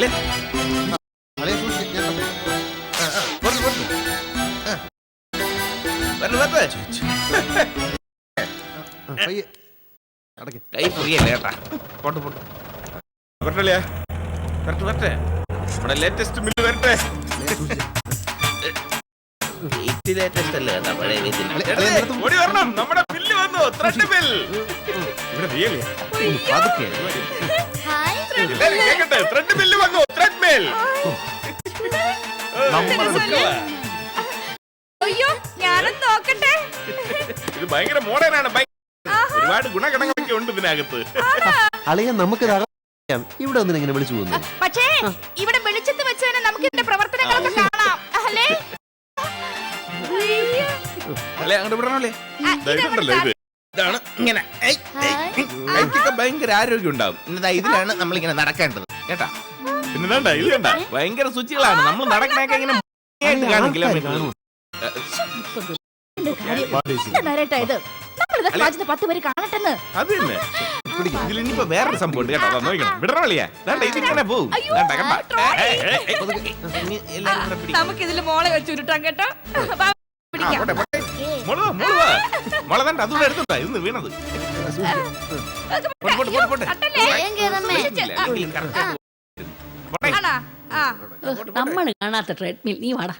അല്ലേ? അതേ സൂക്ഷിച്ച് ഞാൻ പുറത്ത് പുറത്ത് വരട്ടെ വരട്ടെ പയ്യെ അടയ്ക്ക് കൈ. പുറിയല്ലേ ഏട്ടാ? പോട്ട് പോട്ട്. വരട്ടല്ലേ? വരട്ടെ വരട്ടെ. നമ്മുടെ ലേറ്റസ്റ്റ് മില്ല് വരട്ടെ. ഏറ്റവും ലേറ്റസ്റ്റ് അല്ലേ ഏട്ടാ? പഴയ രീതിയിൽ ഓടി വരണം. നമ്മുടെ ബില്ല് വന്നു. ത്രെഡ് ബിൽ ഇവിടെ ബിയല്ലേ പതുക്കെ. കേക്കട്ടെ ത്രെഡ് ബില്ല് വന്നു ത്രെഡ് ബിൽ അയ്യോ ഞാനൊന്ന് നോക്കട്ടെ. ഇത് ഭയങ്കര മോഡേൺ ആണ് ഭയ- ഒരുപാട് ഗുണഗണങ്ങളൊക്കെ ഉണ്ട് ഇതിനകത്ത്. അളിയ നമുക്ക് അറിയാം ഇവിടെ ഒന്നിനെ ഇങ്ങനെ വിളിച്ചു പോകുന്നു. പക്ഷേ ഇവിടെ വെളിച്ചത്ത് വെച്ച് തന്നെ നമുക്ക് ഇതിന്റെ പ്രവർത്തനങ്ങളൊക്കെ കാണാം. അല്ലേ. അല്ലേ അങ്ങോട്ട് വിടണല്ലേ ആ, ദാ ഇതുണ്ടല്ലോ ഇത്. ഇതാണ്. ഇങ്ങനെ. കൈക്കൊക്കെ ഭയങ്കര ആരോഗ്യം ഉണ്ടാവും. ഇതിലാണ് നമ്മൾ ഇങ്ങനെ നടക്കേണ്ടത്. കേട്ടാ? പിന്നെ വേണ്ട ഇത് കണ്ട ഭയങ്കര ശുചികളാണ് നമ്മൾ നടക്കണൊക്കെ ഇങ്ങനെ ആയിട്ട് കാണും കിലോമീറ്റർ എന്താ നരേട്ടാ ഇത്? നമ്മളിത് വായിച്ചത് പത്ത് പേര് കാണട്ടെന്ന്. അത് തന്നെ. ഇതിൽ ഇനിയിപ്പോ വേറൊരു സംഭവം ഉണ്ട് കേട്ടോ. അതാ നോക്കണം. വിടറളിയാ വേണ്ട ഇതിങ്ങനെ പോവും. അയ്യോ, വേണ്ട കേട്ടാ. ഏയ്, ഏയ്, ഏയ്, പതുക്കെ. ഇനി എല്ലാവരും കൂടെ പിടി. നമുക്ക് ഇതിൽ മോളെ വെച്ച് ഉരുട്ടാം കേട്ടോ. വാ, ആ, പിടിക്കാം പോട്ടെ, പോട്ടെ. മോൾ വാ, മോൾ വാ. മോളെ വേണ്ട അതുകൂടെ ഇന്ന് വീണത്. പോട്ടെ, പോട്ടെ, പോട്ടെ, പോട്ടെ. തട്ടല്ലേ? സൂക്ഷിച്ചില്ല, അല്ലെങ്കിൽ correct ആയിട്ട് പോട്ടെ. ആണാ? ആ. നമ്മൾ കാണാത്ത ട്രെഡ്മിൽ നീ വാടാ.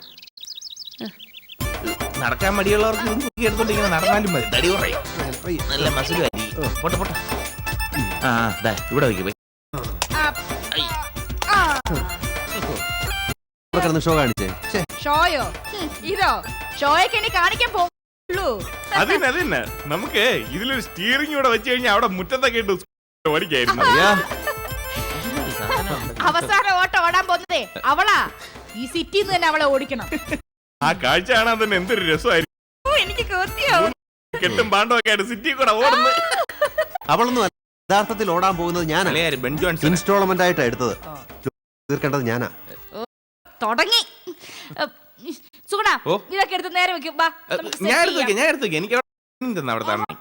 നടക്കാൻ മടിയുള്ളവർക്ക് ഇതും തൂക്കി എടുത്തോണ്ട് ഇങ്ങനെ നടന്നാലും മതി. തടി കുറയും. നല്ല മസിലും അരി പോട്ടെ പോട്ടെ. ആ ദാ ഇവിടെ പോയി. കിടന്ന് ഷോ കാണിച്ചേ. ഷോയോ? ഇതോ? ഷോയൊക്കെ ഇനി കാണിക്കാൻ പോകുള്ളൂ അത് തന്നെ അത് തന്നെ നമുക്ക് ഇതിലൊരു സ്റ്റിയറിംഗ് കൂടെ വെച്ച് കഴിഞ്ഞാൽ അവിടെ മുറ്റത്തൊക്കെ ഇട്ട് ഓടിക്കായിരുന്നു. അവസാന. ഓട്ടം ഓടാൻ പോകുന്നതേ അവളാ. ഈ സിറ്റിന്ന് തന്നെ അവളെ ഓടിക്കണം. ആ കാഴ്ച കാണാൻ തന്നെ എന്തൊരു രസമായിരിക്കും ഓ, എനിക്ക് കെട്ടും പാണ്ടും ഒക്കെ ആയിട്ട് സിറ്റി കൂടെ ഓടുന്നത്. അവളൊന്നും. യഥാർത്ഥത്തിൽ ഓടാൻ പോകുന്നത് ഞാനാണ് ഇൻസ്റ്റോൾമെന്റ് ആയിട്ടാണ് ഇൻസ്റ്റാൾമെന്റ് ആയിട്ടാ എടുത്തത്. തീർക്കേണ്ടത് ഞാനാ. തുടങ്ങി. സുഗുണ ഓ. ഇതൊക്കെ എടുത്ത് നേരെ വെക്കും വാ നമുക്ക് set ഞാൻ എടുത്ത് ചെയ്യാം. വെക്കാം ഞാൻ എടുത്ത് വെക്കാം എനിക്ക് അവിടെ തന്നെ അവിടെ തന്നെ ഓ,